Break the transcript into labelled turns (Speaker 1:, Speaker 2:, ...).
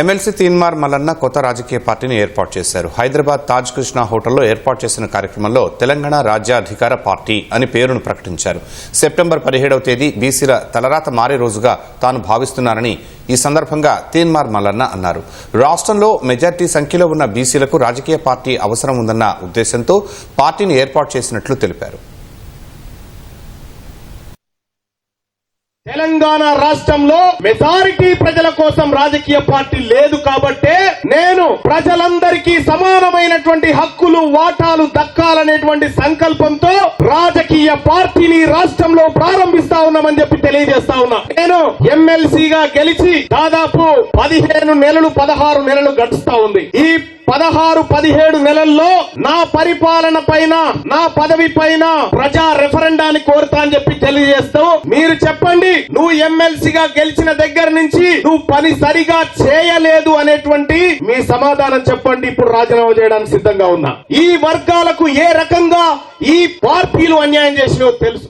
Speaker 1: MLC Teenmar Mallanna కొత్త రాజకీయ పార్టీని ఏర్పాటు చేశారు. హైదరాబాద్ తాజ్ కృష్ణ హోటల్లో ఏర్పాటు చేసిన కార్యక్రమంలో తెలంగాణ రాజ్యాధికార పార్టీ అని పేరును ప్రకటించారు. సెప్టెంబర్ పదిహేడవ తేదీ బీసీల తలరాత మారే రోజుగా తాను భావిస్తున్నానని ఈ సందర్భంగా తీన్మార్ మల్లన్న అన్నారు. రాష్ట్రంలో మెజార్టీ సంఖ్యలో ఉన్న బీసీలకు రాజకీయ పార్టీ అవసరం ఉందన్న ఉద్దేశంతో పార్టీని ఏర్పాటు చేసినట్లు తెలిపారు.
Speaker 2: తెలంగాణ రాష్ట్రంలో మెజారిటీ ప్రజల కోసం రాజకీయ పార్టీ లేదు కాబట్టే నేను ప్రజలందరికీ సమానమైనటువంటి హక్కులు వాటాలు దక్కాలనేటువంటి సంకల్పంతో రాజకీయ పార్టీని రాష్ట్రంలో ప్రారంభిస్తా ఉన్నామని చెప్పి తెలియజేస్తా ఉన్నా. నేను ఎమ్మెల్సీగా గెలిచి దాదాపు పదిహేను నెలలు పదహారు నెలలు గడుస్తా ఉంది. ఈ పదహారు పదిహేడు నెలల్లో నా పరిపాలన పైన నా పదవి పైన ప్రజా రెఫరెండాన్ని కోరుతా అని చెప్పి తెలియజేస్తూ మీరు చెప్పండి నువ్వు ఎమ్మెల్సీగా గెలిచిన దగ్గర నుంచి నువ్వు పని సరిగా చేయలేదు అనేటువంటి మీ సమాధానం చెప్పండి ఇప్పుడు రాజీనామా చేయడానికి సిద్ధంగా ఉన్నా. ఈ వర్గాలకు ఏ రకంగా ఈ పార్టీలు అన్యాయం చేసినో తెలుసు.